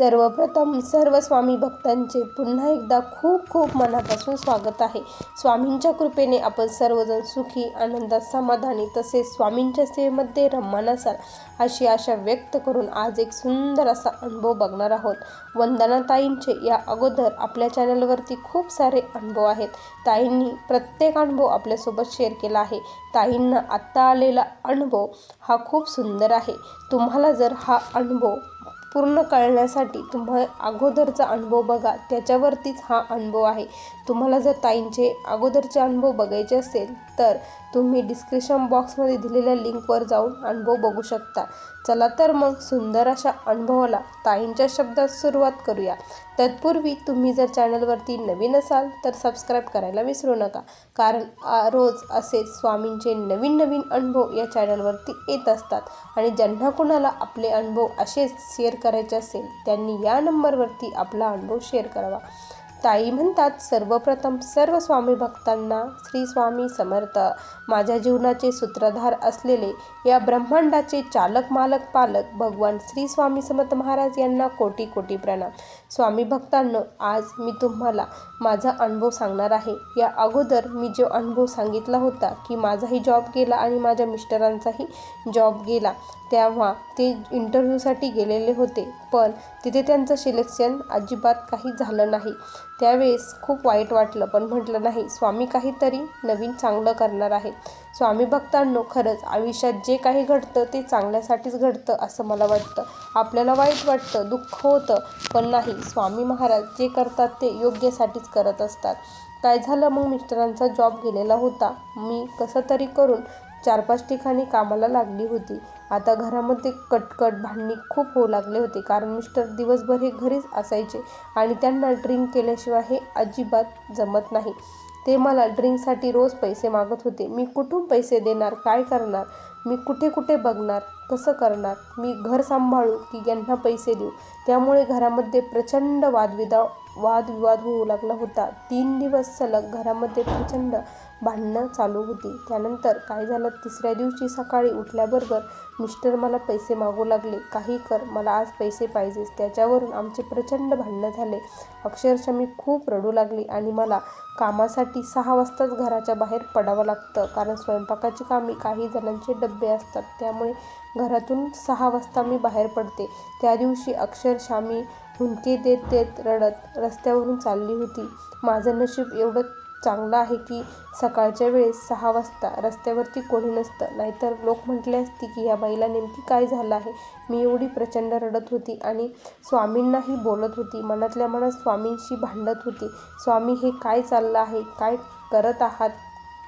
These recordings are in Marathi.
सर्वप्रथम सर्व स्वामी भक्तांचे पुन्हा एकदा खूप खूप मनापासून स्वागत आहे. स्वामींच्या कृपेने आपण सर्वजण सुखी आनंदात समाधानी तसेच स्वामींच्या सेवेमध्ये रममान असाल अशी आशा व्यक्त करून आज एक सुंदर असा अनुभव बघणार आहोत. वंदना ताईंचे या अगोदर आपल्या चॅनलवरती खूप सारे अनुभव आहेत. ताईंनी प्रत्येक अनुभव आपल्यासोबत शेअर केला आहे. ताईंना आत्ता आलेला अनुभव हा खूप सुंदर आहे. तुम्हाला जर हा अनुभव पूर्ण कळण्यासाठी तुम्हा अगोदरचा अनुभव बघा. त्याच्यावरतीच हा अनुभव आहे. तुम्हाला जर ताईंचे अगोदरचे अनुभव बघायचे असेल तर तुम्ही डिस्क्रिप्शन बॉक्समध्ये दिलेल्या लिंकवर जाऊन अनुभव बघू शकता. चला तर मग सुंदर अशा अनुभवाला ताईंच्या शब्दात सुरुवात करूया. तत्पूर्वी तुम्ही जर चॅनलवरती नवीन असाल तर सबस्क्राईब करायला विसरू नका. कारण रोज असे स्वामींचे नवीन नवीन अनुभव या चॅनलवरती येत असतात. आणि ज्यांना कुणाला आपले अनुभव असेच शेअर करायचे असेल त्यांनी या नंबरवरती आपला अनुभव शेअर करावा. ताई म्हणतात सर्वप्रथम सर्व स्वामी भक्तांना श्री स्वामी समर्थ. माझ्या जीवनाचे सूत्रधार असलेले या ब्रह्मांडाचे चालक मालक पालक भगवान श्री स्वामी समर्थ महाराज यांना कोटी कोटी प्रणाम. स्वामी भक्तांनो आज मी तुम्हाला माझा अनुभव सांगणार आहे. या अगोदर मी जो अनुभव सांगितला होता की माझाही जॉब गेला आणि माझ्या मिस्टरांचाही जॉब गेला तेव्हा ते इंटरव्ह्यूसाठी गेलेले होते. पण तिथे त्यांचं सिलेक्शन अजिबात काही झालं नाही. त्यावेळेस खूप वाईट वाटलं. पण म्हटलं नाही स्वामी काहीतरी नवीन चांगलं करणार आहेत. स्वामी भक्तांनो खरंच आयुष्यात जे काही घडतं ते चांगल्यासाठीच घडतं असं मला वाटतं. आपल्याला वाईट वाटतं दुःख होतं पण नाही स्वामी महाराज जे करतात ते योग्यसाठीच करत असतात. काय झालं? मग मिस्टरांचा जॉब गेलेला होता. मी कसं तरी करून चार पाच ठिकाणी कामाला लागली होती. आता घरामध्ये कटकट भांडणी खूप होऊ लागले होते. कारण मिस्टर दिवसभर हे घरीच असायचे आणि त्यांना ड्रिंक केल्याशिवाय हे अजिबात जमत नाही. ते मला ड्रिंकसाठी रोज पैसे मागत होते. मी कुठून पैसे देणार? काय करणार? मी कुठे कुठे बघणार? कसं करणार? मी घर सांभाळू की यांना पैसे देऊ? त्यामुळे घरामध्ये प्रचंड वादविदा वादविवाद होऊ लागला होता. तीन दिवस सलग घरामध्ये प्रचंड भांडणं चालू होती. त्यानंतर काय झालं? तिसऱ्या दिवशी सकाळी उठल्याबरोबर मिस्टर मला पैसे मागू लागले. काही कर मला आज पैसे पाहिजेच त्याच्यावरून आमचे प्रचंड भांडणं झाले. अक्षरशः मी खूप रडू लागली आणि मला कामासाठी सहा वाजताच घराच्या बाहेर पडावं लागतं. कारण स्वयंपाकाची कामी काही जणांचे डबे असतात. त्यामुळे घरातून सहा वाजता मी बाहेर पडते. त्या दिवशी अक्षरशः मी हुंके देत देत रडत रस्त्यावरून चालली होती. माझं नशीब एवढं चांगलं आहे की सकाळच्या वेळेस सहा वाजता रस्त्यावरती कोणी नसतं. नाहीतर लोक म्हटले असते की या बाईला नेमकी काय झालं आहे? मी एवढी प्रचंड रडत होती आणि स्वामींनाही बोलत होती. मनातल्या मनात स्वामींशी भांडत होती. स्वामी हे काय चाललं आहे? काय करत आहात?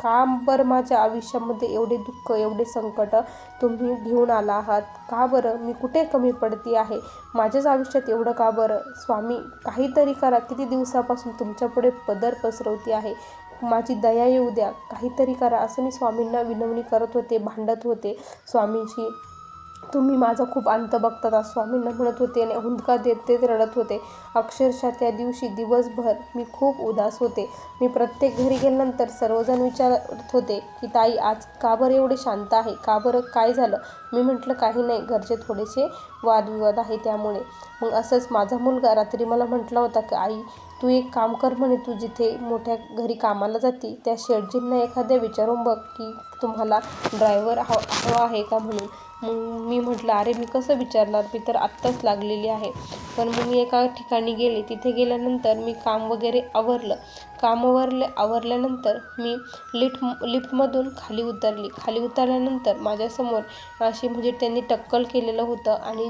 का बरं माझ्या आयुष्यामध्ये एवढे दुःख एवढे संकट तुम्ही घेऊन आला आहात. का बरं? मी कुठे कमी पडती आहे? माझ्याच आयुष्यात एवढं का बरं? स्वामी काहीतरी करा. किती दिवसापासून तुमच्यापुढे पदर पसरवती आहे. माझी दया येऊ द्या. काहीतरी करा. असं मी स्वामींना विनवणी करत होते भांडत होते. स्वामींशी तुम्ही माझा खूप अंत बघतात स्वामींना म्हणत होते आणि हुंदका देत देत रडत होते. अक्षरशः त्या दिवशी दिवसभर मी खूप उदास होते. मी प्रत्येक घरी गेल्यानंतर सर्वजण विचारत होते की ताई आज का बरं एवढे शांत आहे? का बरं? काय झालं? मी म्हटलं काही नाही घरचे थोडेसे वादविवाद आहे त्यामुळे. मग असंच माझा मुलगा रात्री मला म्हटला होता की आई तू एक काम कर म्हणे तू जिथे मोठ्या घरी कामाला जाती त्या शेटजींना एखाद्या विचारून बघ की तुम्हाला ड्रायव्हर हवा हवा आहे का म्हणून. मग मी म्हटलं अरे मी कसं विचारणार? मी तर आत्ताच लागलेली आहे. पण मग मी एका ठिकाणी गेले. तिथे गेल्यानंतर मी काम वगैरे आवरलं. काम आवरले आवरल्यानंतर मी लिफ्ट लिफ्टमधून खाली उतरली. खाली उतरल्यानंतर माझ्यासमोर अशी म्हणजे त्यांनी टक्कल केलेलं होतं आणि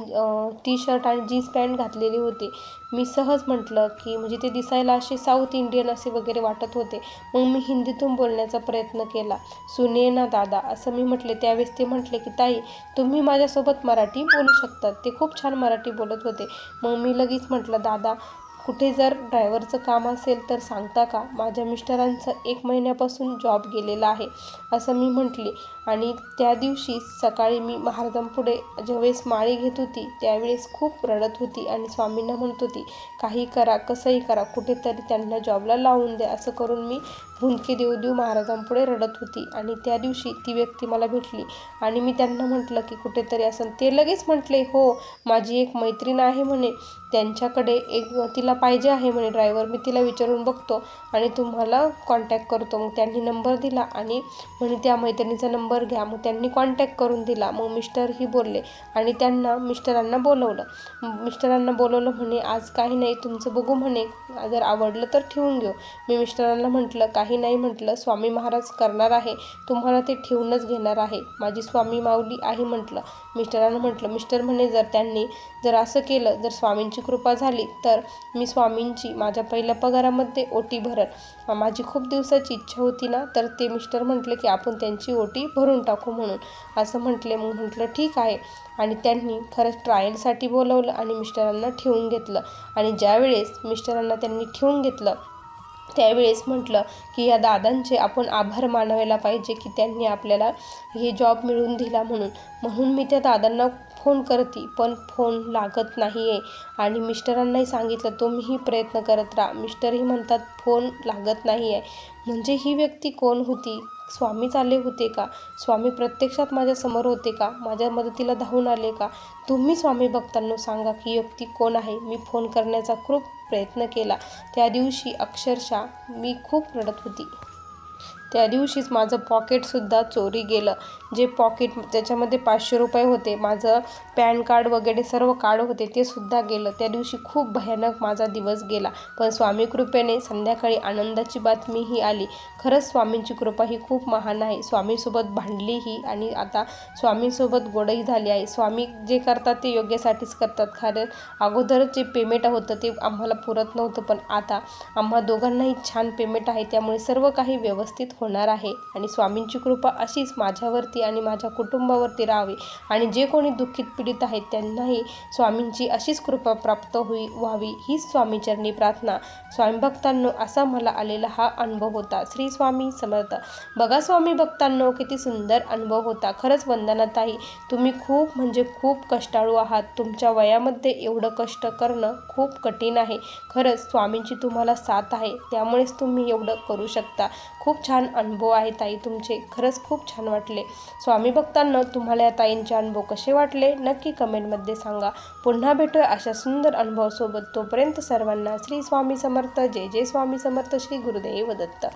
टी शर्ट आणि जीन्स पॅन्ट घातलेली होती. मी सहज म्हटलं की म्हणजे ते दिसायला असे साऊथ इंडियन असे वगैरे वाटत होते. मग मी हिंदीतून बोलण्याचा प्रयत्न केला. सुने ना दादा असं मी म्हटले. त्यावेळेस ते म्हटले की ताई तुम्ही माझ्यासोबत मराठी बोलू शकतात. ते खूप छान मराठी बोलत होते. मग मी लगेच म्हटलं दादा कुठे जर ड्रायव्हरचं काम असेल तर सांगता का? माझ्या मिस्टरांचं एक महिन्यापासून जॉब गेलेला आहे असं मी म्हटली. आणि त्या दिवशी सकाळी मी महाराजांपुढे ज्यावेळेस माळी घेत होती त्यावेळेस खूप रडत होती आणि स्वामींना म्हणत होती काही करा कसंही करा कुठेतरी त्यांना जॉबला लावून द्या असं करून मी हुंदके देऊ देऊ महाराजांपुढे रडत होती. आणि त्या दिवशी ती व्यक्ती मला भेटली. आणि मी त्यांना म्हटलं की कुठेतरी असं. ते लगेच म्हटले हो माझी एक मैत्रीण आहे म्हणे. त्यांच्याकडे एक तिला पाहिजे आहे म्हणे ड्रायव्हर मी तिला विचारून बघतो आणि तुम्हाला कॉन्टॅक्ट करतो. मग त्यांनी नंबर दिला आणि म्हणे त्या मैत्रिणीचा नंबर घ्या. मग त्यांनी कॉन्टॅक्ट करून दिला. मग मिस्टरही बोलले आणि त्यांना मिस्टरांना बोलवलं. मिस्टरांना बोलवलं म्हणे आज काही नाही तुमचं बघू म्हणे. जर आवडलं तर ठेवून घेऊ. मी मिस्टरांना म्हटलं काही नाही म्हटलं स्वामी महाराज करणार आहे. तुम्हाला ते ठेवूनच घेणार आहे. माझी स्वामी माऊली आहे म्हटलं. मिस्टरांना म्हटलं मिस्टर म्हणे जर त्यांनी जर असं केलं जर स्वामींची कृपा झाली तर मी स्वामींची माझ्या पहिल्या पगारामध्ये ओटी भरल. माझी खूप दिवसाची इच्छा होती ना तर ते मिस्टर म्हटले की आपण त्यांची ओटी भरून टाकू म्हणून. असं म्हटले. मग म्हटलं ठीक आहे. आणि त्यांनी खरंच ट्रायलसाठी बोलवलं आणि मिस्टरांना ठेवून घेतलं. आणि ज्यावेळेस मिस्टरांना त्यांनी ठेवून घेतलं त्यावेळेस म्हटलं की या दादांचे आपण आभार मानायला पाहिजे की त्यांनी आपल्याला हे जॉब मिळवून दिला म्हणून. म्हणून मी त्या दादांना फोन करते पण फोन लागत नाही आहे आणि मिस्टरांनाही सांगितलं तुम्हीही प्रयत्न करत राहा. मिस्टरही म्हणतात फोन लागत नाही आहे म्हणजे ही व्यक्ती कोण होती? स्वामीच आले होते का? स्वामी प्रत्यक्षात माझ्यासमोर होते का? माझ्या मदतीला धावून आले का? तुम्ही स्वामी भक्तांना सांगा की व्यक्ती कोण आहे? मी फोन करण्याचा खूप प्रयत्न केला. त्या दिवशी अक्षरशः मी खूप रडत होती. त्या दिवशीच माझं पॉकेटसुद्धा चोरी गेलं. जे पॉकेट त्याच्यामध्ये पाचशे रुपये होते माझं पॅन कार्ड वगैरे सर्व कार्ड होते ते सुद्धा गेलं. त्या दिवशी खूप भयानक माझा दिवस गेला. पण स्वामी कृपेने संध्याकाळी आनंदाची बातमी ही आली. खरंच स्वामींची कृपा ही खूप महान आहे. स्वामीसोबत भांडलीही आणि आता स्वामींसोबत गोडही झाली आहे. स्वामी जे करतात ते योग्यसाठीच करतात. कारण अगोदरच जे पेमेंट होतं ते आम्हाला पुरत नव्हतं. पण आता आम्हा दोघांनाही छान पेमेंट आहे. त्यामुळे सर्व काही व्यवस्थित होणार आहे. आणि स्वामींची कृपा अशीच माझ्यावरती आणि माझ्या कुटुंबावरती राहावी. आणि जे कोणी दुःखित पीडित आहेत त्यांनाही स्वामींची अशीच कृपा प्राप्त होई व्हावी हीच स्वामीचरणी प्रार्थना. स्वामी भक्तांनो असा मला आलेला हा अनुभव होता. श्री स्वामी समर्थ. बघा स्वामी भक्तांनो किती सुंदर अनुभव होता. खरंच वंदनाताई तुम्ही खूप म्हणजे खूप कष्टाळू आहात. तुमच्या वयामध्ये एवढं कष्ट करणं खूप कठीण आहे. खरंच स्वामींची तुम्हाला साथ आहे त्यामुळेच तुम्ही एवढं करू शकता. खूप छान अनुभव आहे ताई तुमचे. खरंच खूप छान वाटले. स्वामी भक्तांना तुम्हाला या ताईंचे अनुभव कसे वाटले? नक्की कमेंटमध्ये सांगा. पुन्हा भेटूया अशा सुंदर अनुभवासोबत. तोपर्यंत सर्वांना श्री स्वामी समर्थ. जय जय स्वामी समर्थ. श्री गुरुदेव दत्त.